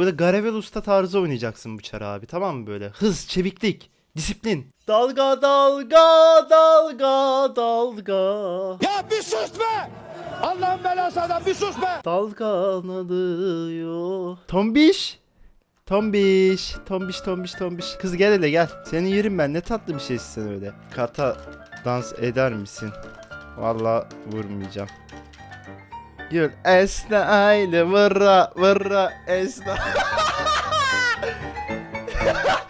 Böyle Garevel Usta tarzı oynayacaksın bu çarı abi tamam mı böyle? Hız, çeviklik, disiplin. Dalga dalga dalga dalga. Ya bir sus be! Allah'ın belası adam bir sus be! Dalgalanıyor. Tombiş. Tombiş. Tombiş tombiş tombiş. Kız gel hele gel. Seni yerim ben ne tatlı bir şeysin sen öyle. Kata dans eder misin? Vallahi vurmayacağım. Gör esna aile vırra vırra esna.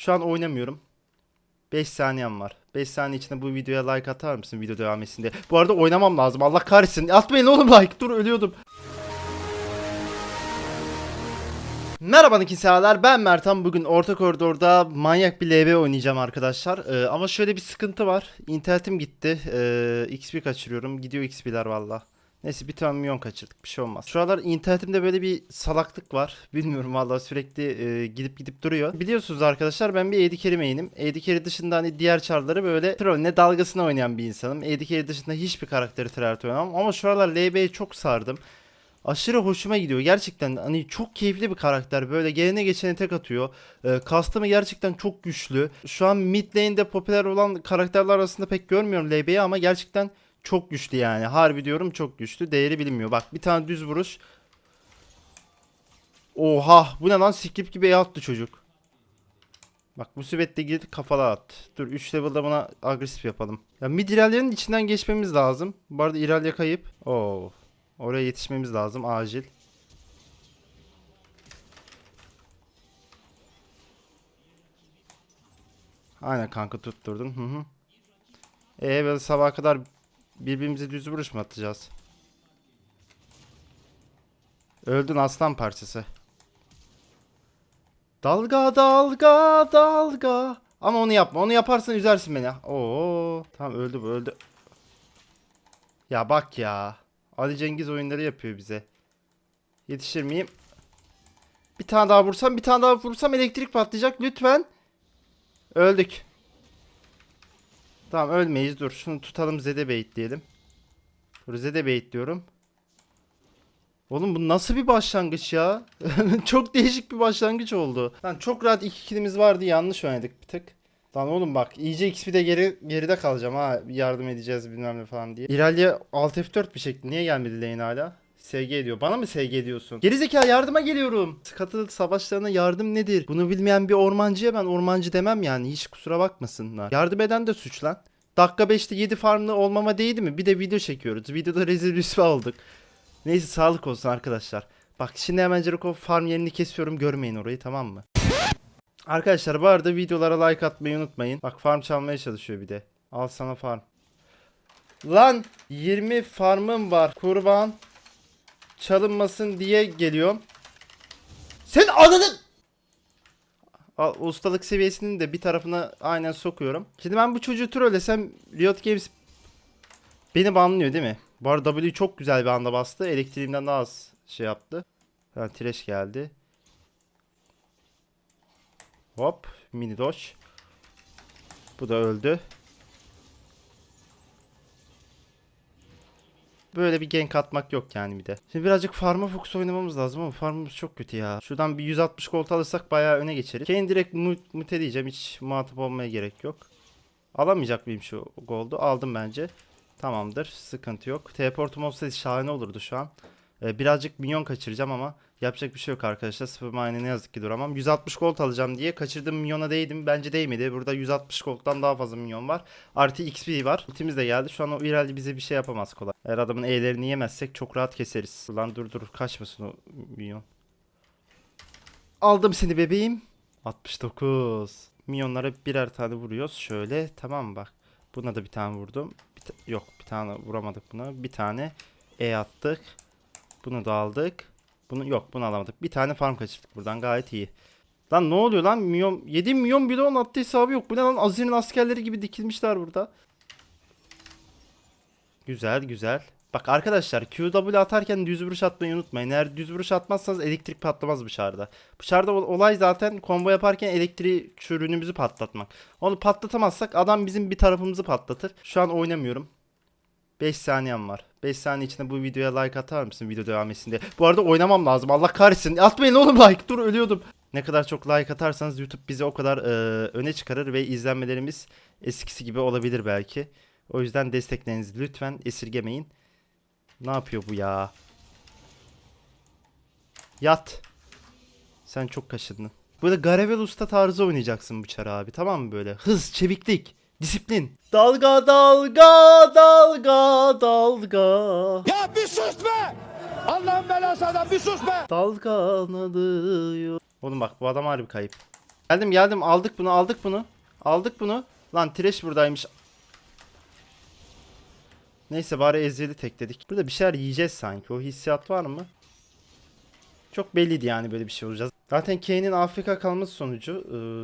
Şu an oynamıyorum. 5 saniyem var. 5 saniye içinde bu videoya like atar mısın video devam etsin diye. Bu arada oynamam lazım. Allah kahretsin. Atmayın oğlum like. Dur ölüyordum. Merhaba kimseler ben Mertan bugün orta koridorda manyak bir LB oynayacağım arkadaşlar Ee, ama şöyle bir sıkıntı var internetim gitti ee, XP kaçırıyorum gidiyor XP'ler valla Neyse bir tane milyon kaçırdık bir şey olmaz. Şu aralar internetimde böyle bir salaklık var. Bilmiyorum vallahi sürekli e, gidip gidip duruyor. Biliyorsunuz arkadaşlar ben bir carry main'im. Carry dışında hani diğer çarları böyle troll ne dalgasına oynayan bir insanım. Carry dışında hiçbir karakteri tryhard oynamam. Ama şu aralar LB'ye çok sardım. Aşırı hoşuma gidiyor. Gerçekten hani çok keyifli bir karakter. Böyle gelene geçene tek atıyor. E, custom'ı gerçekten çok güçlü. Şu an mid lane'de popüler olan karakterler arasında pek görmüyorum LB'yi ama gerçekten çok güçlü yani. Harbi diyorum çok güçlü. Değeri bilinmiyor. Bak bir tane düz vuruş. Oha bu ne lan skip gibi attı çocuk. Bak musibette girdi kafalar at. Dur 3 level'da buna agresif yapalım. Ya mid ilerleyenin içinden geçmemiz lazım. Bu arada İralya kayıp. Oo. Oraya yetişmemiz lazım acil. Aynen kanka tutturdun. Hı hı. Ee böyle sabaha kadar birbirimize düz vuruş mu atacağız? Öldün aslan parçası. Dalga dalga dalga. Ama onu yapma. Onu yaparsan üzersin beni. Oo, tamam öldü bu öldü. Ya bak ya. Ali Cengiz oyunları yapıyor bize. Yetişir miyim? Bir tane daha vursam, bir tane daha vursam elektrik patlayacak. Lütfen. Öldük. Tamam ölmeyiz. Dur şunu tutalım Zede bait diyelim. Dur Zede bait diyorum. Oğlum bu nasıl bir başlangıç ya? çok değişik bir başlangıç oldu. Lan çok rahat iki kilimiz vardı yanlış oynadık bir tık. Lan oğlum bak iyice XP'de geri geride kalacağım ha yardım edeceğiz bilmem ne falan diye. İralya Alt F4 bir şekilde niye gelmedi lane hala? SG ediyor. Bana mı SG ediyorsun? Gerizekalı yardıma geliyorum. Katıl savaşlarına yardım nedir? Bunu bilmeyen bir ormancıya ben ormancı demem yani. Hiç kusura bakmasınlar. Yardım eden de suç lan. Dakika 5'te 7 farmlı olmama değdi mi? Bir de video çekiyoruz. Videoda rezil rüsva olduk. Neyse sağlık olsun arkadaşlar. Bak şimdi hemen Jericho farm yerini kesiyorum. Görmeyin orayı tamam mı? Arkadaşlar bu arada videolara like atmayı unutmayın. Bak farm çalmaya çalışıyor bir de. Al sana farm. Lan 20 farmım var. Kurban çalınmasın diye geliyorum. Sen anladın. Al, ustalık seviyesinin de bir tarafına aynen sokuyorum. Şimdi ben bu çocuğu trollesem Riot Games beni banlıyor değil mi? Bu arada W çok güzel bir anda bastı. Elektriğimden daha az şey yaptı. Ha, trash geldi. Hop. Mini dodge. Bu da öldü. Böyle bir gank atmak yok yani bir de. Şimdi birazcık farma fokus oynamamız lazım ama farmımız çok kötü ya. Şuradan bir 160 gold alırsak bayağı öne geçeriz. Kane direkt mu- mute diyeceğim. Hiç muhatap olmaya gerek yok. Alamayacak mıyım şu gold'u? Aldım bence. Tamamdır. Sıkıntı yok. Teleportum olsaydı şahane olurdu şu an. Ee, birazcık minyon kaçıracağım ama yapacak bir şey yok arkadaşlar. Sıfır mine ne yazık ki duramam. 160 gold alacağım diye kaçırdığım minyona değdim. Bence değmedi. Burada 160 gold'dan daha fazla minyon var. Artı XP var. Ultimiz de geldi. Şu an o İrelli bize bir şey yapamaz kolay. Eğer adamın E'lerini yemezsek çok rahat keseriz. Ulan dur dur kaçmasın o minyon. Aldım seni bebeğim. 69. Minyonlara birer tane vuruyoruz. Şöyle tamam bak. Buna da bir tane vurdum. Bir ta- yok bir tane vuramadık buna. Bir tane E attık. Bunu da aldık. Bunu yok bunu alamadık. Bir tane farm kaçırdık buradan gayet iyi. Lan ne oluyor lan? Milyon, 7 milyon bile onun attığı hesabı yok. Bu ne lan? Azir'in askerleri gibi dikilmişler burada. Güzel güzel. Bak arkadaşlar QW atarken düz vuruş atmayı unutmayın. Eğer düz vuruş atmazsanız elektrik patlamaz bıçarda. Bıçarda ol- olay zaten combo yaparken elektriği çürünümüzü patlatmak. Onu patlatamazsak adam bizim bir tarafımızı patlatır. Şu an oynamıyorum. 5 saniyem var. 5 saniye içinde bu videoya like atar mısın video devam etsin diye. Bu arada oynamam lazım. Allah kahretsin. Atmayın oğlum like. Dur ölüyordum. Ne kadar çok like atarsanız YouTube bizi o kadar e, öne çıkarır ve izlenmelerimiz eskisi gibi olabilir belki. O yüzden desteklerinizi lütfen esirgemeyin. Ne yapıyor bu ya? Yat. Sen çok kaşındın. Böyle Garavel Usta tarzı oynayacaksın bu çarı abi tamam mı böyle? Hız, çeviklik, disiplin. Dalga dalga dalga dalga. Ya bir sus be! Allah'ın belası adam bir sus be! Dalgalanıyor. Oğlum bak bu adam harbi kayıp. Geldim geldim aldık bunu aldık bunu. Aldık bunu. Lan Trash buradaymış. Neyse bari ezeli tekledik. Burada bir şeyler yiyeceğiz sanki. O hissiyat var mı? Çok belliydi yani böyle bir şey olacağız. Zaten Kane'in AFK kalması sonucu,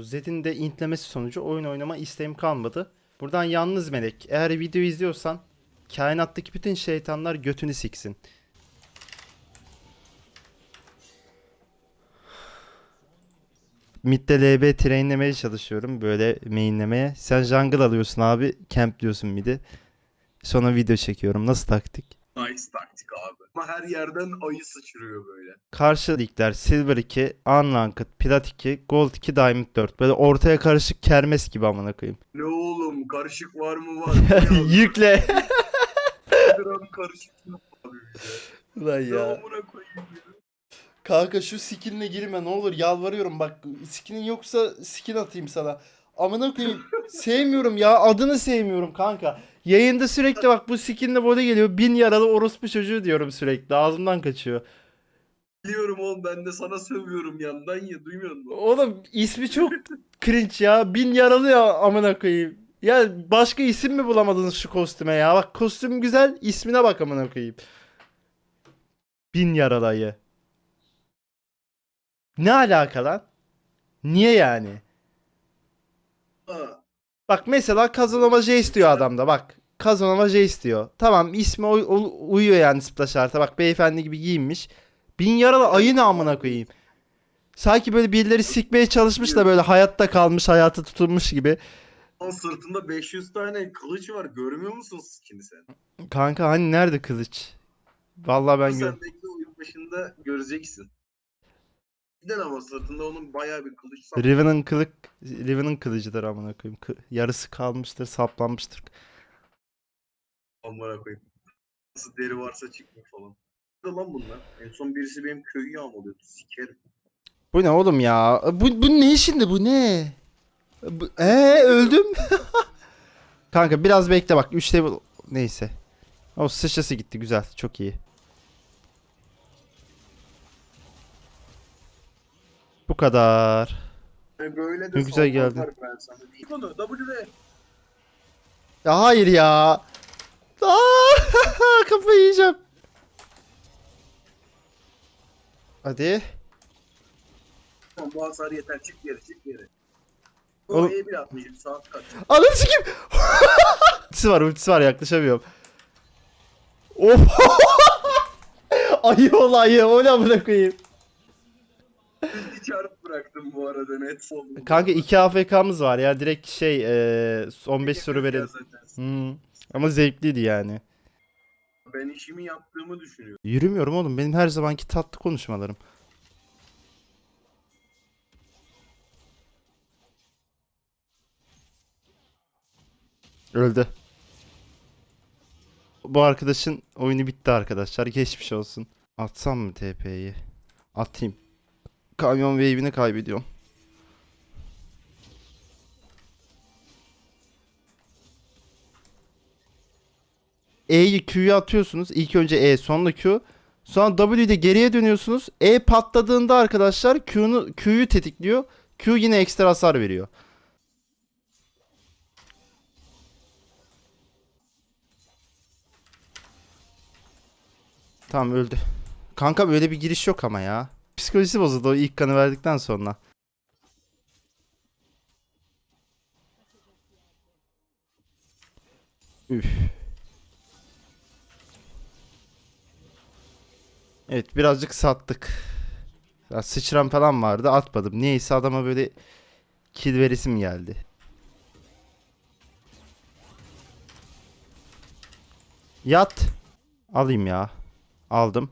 e, Zed'in de intlemesi sonucu oyun oynama isteğim kalmadı. Buradan yalnız melek. Eğer video izliyorsan kainattaki bütün şeytanlar götünü siksin. Mid'de LB trainlemeye çalışıyorum. Böyle mainlemeye. Sen jungle alıyorsun abi. Camp diyorsun mid'i. Sonra video çekiyorum. Nasıl taktik? Nice taktik abi. Ama her yerden ayı sıçrıyor böyle. Karşı ligler Silver 2, Unranked, Plat 2, Gold 2, Diamond 4. Böyle ortaya karışık kermes gibi amına koyayım. Ne oğlum karışık var mı var mı? Yükle. Gram karışık yok abi. Lan Ne amına koyayım ya. Kanka şu skinle girme ne olur yalvarıyorum bak skinin yoksa skin atayım sana. Amına koyayım sevmiyorum ya adını sevmiyorum kanka. Yayında sürekli bak bu skinle böyle geliyor bin yaralı orospu çocuğu diyorum sürekli ağzımdan kaçıyor. Biliyorum oğlum ben de sana sövüyorum yandan ya duymuyor musun? Oğlum ismi çok cringe ya bin yaralı ya amına koyayım. Ya başka isim mi bulamadınız şu kostüme ya bak kostüm güzel ismine bak amına koyayım. Bin yaralı ayı. Ne alaka lan? Niye yani? Ha, Bak mesela Kazanova J istiyor adamda bak. Kazanova J istiyor. Tamam ismi uy- uy- uyuyor yani splash artı. Bak beyefendi gibi giyinmiş. Bin yaralı ayı ne amına koyayım. Sanki böyle birileri sikmeye çalışmış da böyle hayatta kalmış hayatı tutunmuş gibi. Lan sırtında 500 tane kılıç var görmüyor musun skin'i sen? Kanka hani nerede kılıç? Vallahi ben gör. Sen bekle oyun başında göreceksin. Neden ama sırtında onun bayağı bir kılıç sap- Riven'ın kılık Riven'ın kılıcıdır amına koyayım. Yarısı kalmıştır, saplanmıştır. Amına koyayım. Nasıl deri varsa çıkmıyor falan. Ne lan bunlar? En son birisi benim köyü yağmalıyordu. Sikerim. Bu ne oğlum ya? Bu, bu ne şimdi bu ne? Bu, ee öldüm. Kanka biraz bekle bak. 3 level neyse. O sıçrası gitti güzel. Çok iyi. Bu kadar. Yani böyle de Ne güzel geldin. Ben sana diyeyim. Bunu W. Ya hayır ya. Aa, kafayı yiyeceğim. Hadi. Tamam bu hasar yeter çık geri çık geri. Oğlum- Bu E bir atmışım saat kaç? Ananı ultisi var ultisi var yaklaşamıyorum. Of. ayı ol ayı o ne amına koyayım. Bir çarp bıraktım bu arada net oldu. Kanka 2 AFK'mız var ya direkt şey eee 15 soru verelim. Zaten. Hmm. Ama zevkliydi yani. Ben işimi yaptığımı düşünüyorum. Yürümüyorum oğlum benim her zamanki tatlı konuşmalarım. Öldü. Bu arkadaşın oyunu bitti arkadaşlar. Geçmiş olsun. Atsam mı TP'yi? Atayım. Kamyon wave'ini kaybediyorum. E'yi Q'ya atıyorsunuz. İlk önce E sonra Q. Sonra W'de geriye dönüyorsunuz. E patladığında arkadaşlar Q'nu Q'yu tetikliyor. Q yine ekstra hasar veriyor. Tamam öldü. Kanka böyle bir giriş yok ama ya. Psikolojisi bozuldu o ilk kanı verdikten sonra. Evet birazcık sattık. Ya sıçram falan vardı atmadım. Niyeyse adama böyle kill verisim geldi. Yat. Alayım ya. Aldım.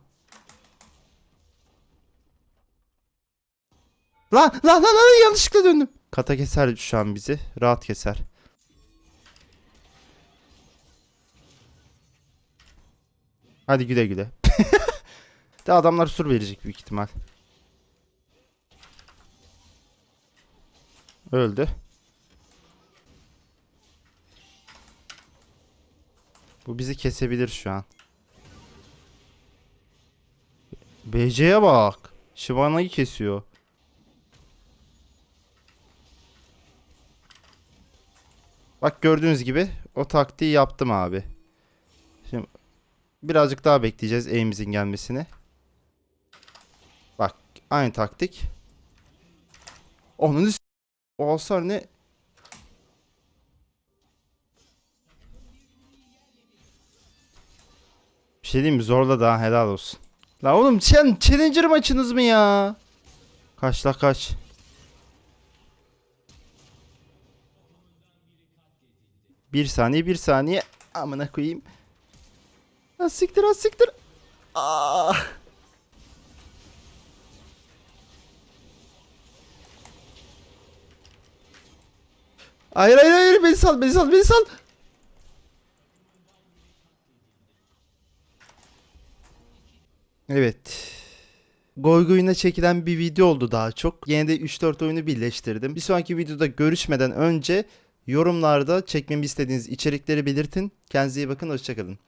Lan lan lan lan yanlışlıkla döndüm. Kata keser şu an bizi. Rahat keser. Hadi güle güle. De adamlar sur verecek büyük ihtimal. Öldü. Bu bizi kesebilir şu an. BC'ye bak. Shivana'yı kesiyor. Bak gördüğünüz gibi o taktiği yaptım abi. Şimdi birazcık daha bekleyeceğiz eğimizin gelmesini. Aynı taktik. Onun o hasar ne? Bir şey diyeyim mi? Zorla daha helal olsun. La oğlum sen Challenger maçınız mı ya? Kaç la kaç. Bir saniye bir saniye. Amına koyayım. Ha siktir ha siktir. Aa. Hayır hayır hayır beni sal beni sal beni sal. Evet. Goygoy'una çekilen bir video oldu daha çok. Yine de 3-4 oyunu birleştirdim. Bir sonraki videoda görüşmeden önce yorumlarda çekmemi istediğiniz içerikleri belirtin. Kendinize iyi bakın hoşçakalın.